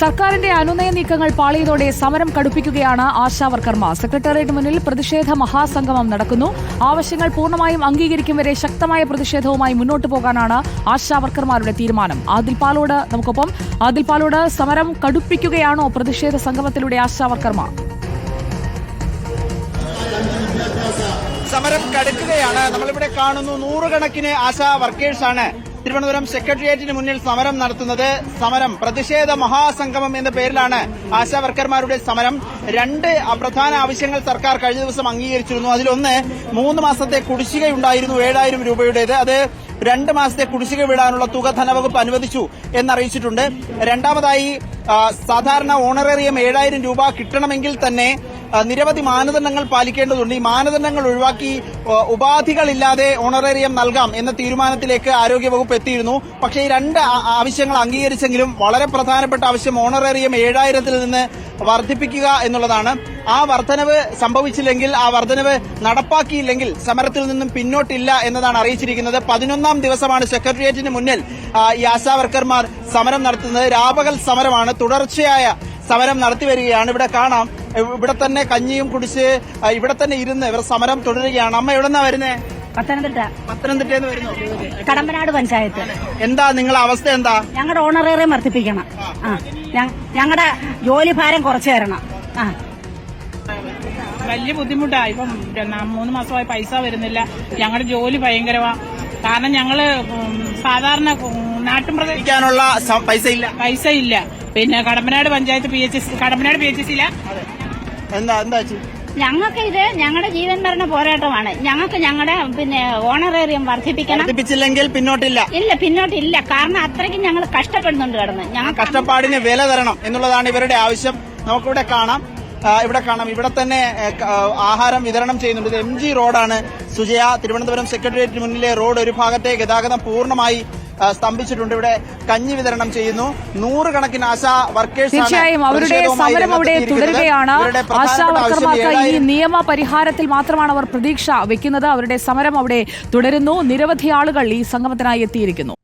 സർക്കാരിന്റെ അനുനയ നീക്കങ്ങൾ പാളിയതോടെ സമരം കടുപ്പിക്കുകയാണ് ആശാവർക്കർമ്മ സെക്രട്ടേറിയറ്റ് മുന്നിൽ പ്രതിഷേധ മഹാസംഗമം നടക്കുന്നു. ആവശ്യങ്ങൾ പൂർണമായും അംഗീകരിക്കും വരെ ശക്തമായ പ്രതിഷേധവുമായി മുന്നോട്ടു പോകാനാണ് ആശാവർക്കർമാരുടെ തീരുമാനം. ആദിൽപാലോട് നമുക്കൊപ്പം. ആദിൽപാലോട് സമരം കടുപ്പിക്കുകയാണോ പ്രതിഷേധ സംഗമത്തിലൂടെ ആശാവർക്കർമാർ സമരം കടുക്കുകയാണ്. നമ്മളിവിടെ കാണുന്നു നൂറുകണക്കിന് ആശാ വർക്കേഴ്സാണ് തിരുവനന്തപുരം സെക്രട്ടേറിയറ്റിന് മുന്നിൽ സമരം നടത്തുന്നത് സമരം പ്രതിഷേധ മഹാസംഗമം എന്ന പേരിലാണ് ആശാ വർക്കർമാരുടെ സമരം. രണ്ട് പ്രധാന ആവശ്യങ്ങൾ സർക്കാർ കഴിഞ്ഞ ദിവസം അംഗീകരിച്ചിരുന്നു. അതിലൊന്ന് മൂന്ന് മാസത്തെ കുടിശ്ശികയുണ്ടായിരുന്നു ഏഴായിരം രൂപയുടേത്. അത് രണ്ട് മാസത്തെ കുടിശ്ശിക വിടാനുള്ള തുക ധനവകുപ്പ് അനുവദിച്ചു എന്നറിയിച്ചിട്ടുണ്ട്. രണ്ടാമതായി സാധാരണ ഓണറേറിയം ഏഴായിരം രൂപ കിട്ടണമെങ്കിൽ തന്നെ നിരവധി മാനദണ്ഡങ്ങൾ പാലിക്കേണ്ടതുണ്ട്. ഈ മാനദണ്ഡങ്ങൾ ഒഴിവാക്കി ഉപാധികളില്ലാതെ ഓണറേറിയം നൽകാം എന്ന തീരുമാനത്തിലേക്ക് ആരോഗ്യവകുപ്പ് എത്തിയിരുന്നു. പക്ഷേ ഈ രണ്ട് ആവശ്യങ്ങൾ അംഗീകരിച്ചെങ്കിലും വളരെ പ്രധാനപ്പെട്ട ആവശ്യം ഓണറേറിയം ഏഴായിരത്തിൽ നിന്ന് വർദ്ധിപ്പിക്കുക എന്നുള്ളതാണ്. ആ വർധനവ് സംഭവിച്ചില്ലെങ്കിൽ ആ വർധനവ് നടപ്പാക്കിയില്ലെങ്കിൽ സമരത്തിൽ നിന്നും പിന്നോട്ടില്ല എന്നതാണ് അറിയിച്ചിരിക്കുന്നത്. പതിനൊന്നാം ദിവസമാണ് സെക്രട്ടേറിയറ്റിന് മുന്നിൽ ഈ ആശാ വർക്കർമാർ സമരം നടത്തുന്നത്. രാപകൽ സമരമാണ് തുടർച്ചയായ സമരം നടത്തിവരികയാണ് ഇവിടെ കാണാം ഇവിടെ തന്നെ കഞ്ഞിയും കുടിച്ച് ഇവിടെ തന്നെ ഇരുന്ന് ഇവർ സമരം തുടരുകയാണ്. അമ്മ എവിടെന്നാ വരുന്നേ? പത്തനംതിട്ട. പത്തനംതിട്ട വരുന്നു? കടമ്പനാട് പഞ്ചായത്ത്. എന്താ നിങ്ങളെ അവസ്ഥ എന്താ? ഞങ്ങളുടെ ഓണറേറിയം വർദ്ധിപ്പിക്കണം. ആ ഞങ്ങളുടെ ജോലി ഭാരം കുറച്ചു തരണം. ആ. വലിയ ബുദ്ധിമുട്ടാ. ഇപ്പം മൂന്ന് മാസമായി പൈസ വരുന്നില്ല. ഞങ്ങളുടെ ജോലി ഭയങ്കരമാ കാരണം ഞങ്ങൾ സാധാരണ നാട്ടും പ്രദേശിക്കാനുള്ള പൈസ ഇല്ല പൈസ ഇല്ല പിന്നെ Kadampanad panchayat P H S Kadampanad P H S ഇല്ല എന്താ എന്താ ഞങ്ങൾക്ക് ഇത് ഞങ്ങളുടെ ജീവൻ മരണ പോരാട്ടമാണ്. ഞങ്ങൾക്ക് ഞങ്ങളുടെ പിന്നെ ഓണറേറിയം വർദ്ധിപ്പിക്കണം. വർദ്ധിപ്പിച്ചില്ലെങ്കിൽ പിന്നോട്ടില്ല. ഇല്ല പിന്നോട്ടില്ല. കാരണം അത്രയ്ക്കും ഞങ്ങൾ കഷ്ടപ്പെടുന്നുണ്ട് കിടന്ന്. ഞങ്ങൾ കഷ്ടപ്പാടിന് വില തരണം എന്നുള്ളതാണ് ഇവരുടെ ആവശ്യം. നമുക്കിവിടെ കാണാം. ഇവിടെ കാണാം. ഇവിടെ തന്നെ ആഹാരം വിതരണം ചെയ്യുന്നുണ്ട്. ഇത് എം ജി റോഡാണ്. സുജയ തിരുവനന്തപുരം സെക്രട്ടേറിയറ്റിന് മുന്നിലെ റോഡ് ഒരു ഭാഗത്തെ ഗതാഗതം പൂർണമായി സ്തംഭിച്ചിട്ടുണ്ട്. ഇവിടെ കഞ്ഞി വിതരണം ചെയ്യുന്നു. നൂറുകണക്കിന് ആശാ വർക്കേഴ്സ് തീർച്ചയായും അവരുടെ സമരം അവിടെ തുടരുകയാണ്. ആശാ വർക്കർമാർക്ക് ഈ നിയമ പരിഹാരത്തിൽ മാത്രമാണ് അവർ പ്രതീക്ഷ വെക്കുന്നത്. അവരുടെ സമരം അവിടെ തുടരുന്നു. നിരവധി ആളുകൾ ഈ സംഗമത്തിനായി എത്തിയിരിക്കുന്നു.